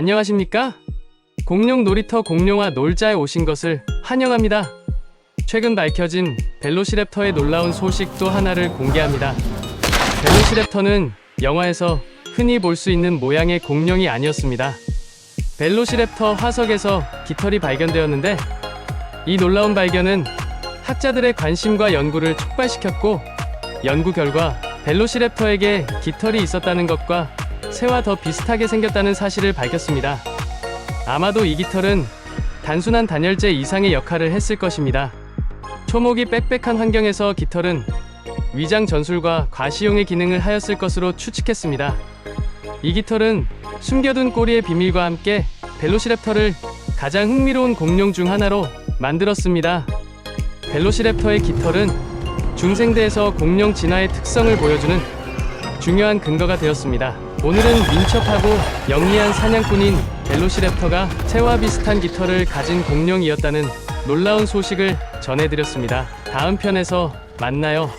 안녕하십니까? 공룡 놀이터 공룡아 놀자에 오신 것을 환영합니다. 최근 밝혀진 벨로시랩터의 놀라운 소식 또 하나를 공개합니다. 벨로시랩터는 영화에서 흔히 볼 수 있는 모양의 공룡이 아니었습니다. 벨로시랩터 화석에서 깃털이 발견되었는데 이 놀라운 발견은 학자들의 관심과 연구를 촉발시켰고 연구 결과 벨로시랩터에게 깃털이 있었다는 것과 새와 더 비슷하게 생겼다는 사실을 밝혔습니다. 아마도 이 깃털은 단순한 단열재 이상의 역할을 했을 것입니다. 초목이 빽빽한 환경에서 깃털은 위장 전술과 과시용의 기능을 하였을 것으로 추측했습니다. 이 깃털은 숨겨둔 꼬리의 비밀과 함께 벨로시랩터를 가장 흥미로운 공룡 중 하나로 만들었습니다. 벨로시랩터의 깃털은 중생대에서 공룡 진화의 특성을 보여주는 중요한 근거가 되었습니다. 오늘은 민첩하고 영리한 사냥꾼인 벨로시랩터가 새와 비슷한 깃털을 가진 공룡이었다는 놀라운 소식을 전해드렸습니다. 다음 편에서 만나요.